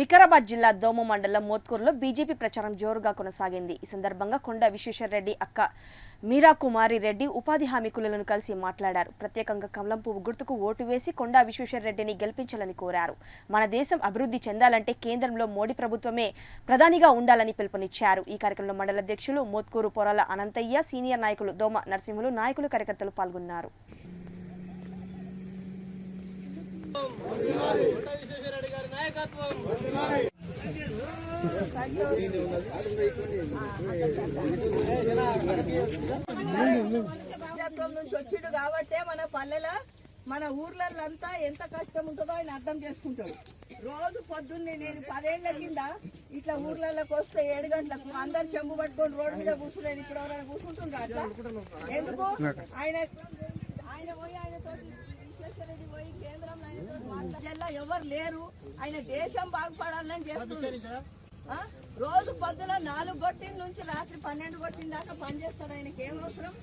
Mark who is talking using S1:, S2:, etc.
S1: వికారాబాద్ జిల్లా దోమ మండలం మోత్కూరులో బీజేపీ ప్రచారం జోరుగా కొనసాగింది. ఈ సందర్భంగా కొండ విశ్వేశ్వరరెడ్డి అక్క మీరా కుమారి రెడ్డి ఉపాధి హామీ కూలీలను కలిసి మాట్లాడారు. ప్రత్యేకంగా కమలం పువ్వు గుర్తుకు ఓటు వేసి కొండా విశ్వేశ్వరరెడ్డిని గెలిపించాలని కోరారు. మన దేశం అభివృద్ధి చెందాలంటే కేంద్రంలో మోడీ ప్రభుత్వమే ప్రధానిగా ఉండాలని పిలుపునిచ్చారు. ఈ కార్యక్రమంలో మండల అధ్యక్షులు మోత్కూరు పొరాల అనంతయ్య సీనియర్ నాయకులు దోమ నరసింహులు నాయకులు కార్యకర్తలు పాల్గొన్నారు.
S2: నాయకత్వం
S3: ప్రభుత్వం నుంచి వచ్చిండు కాబట్టే మన పల్లెల మన ఊర్లంతా ఎంత కష్టం ఉంటుందో ఆయన అర్థం చేసుకుంటాడు. రోజు పొద్దున్నే నేను పదేళ్ళ కింద ఇట్లా ఊర్లలోకి వస్తే ఏడు గంటలకు అందరు చెంబు పట్టుకొని రోడ్డు మీద కూర్చునేది ఇప్పుడు ఎవరైనా కూర్చుంటుండ్రు అట్లా? ఎందుకు? ఆయన ఆయన పోయి ఆయనతో విశ్వేశ్వరరెడ్డి పోయి కేంద్రంలో ఆయనతో జిల్లా ఎవరు లేరు. ఆయన దేశం బాగుపడాలని చేస్తున్నారు రోజు పొద్దున నాలుగు గొట్టిన నుంచి రాత్రి పన్నెండు గొట్టిన దాకా పనిచేస్తాడు ఆయనకి. ఏం అవసరం?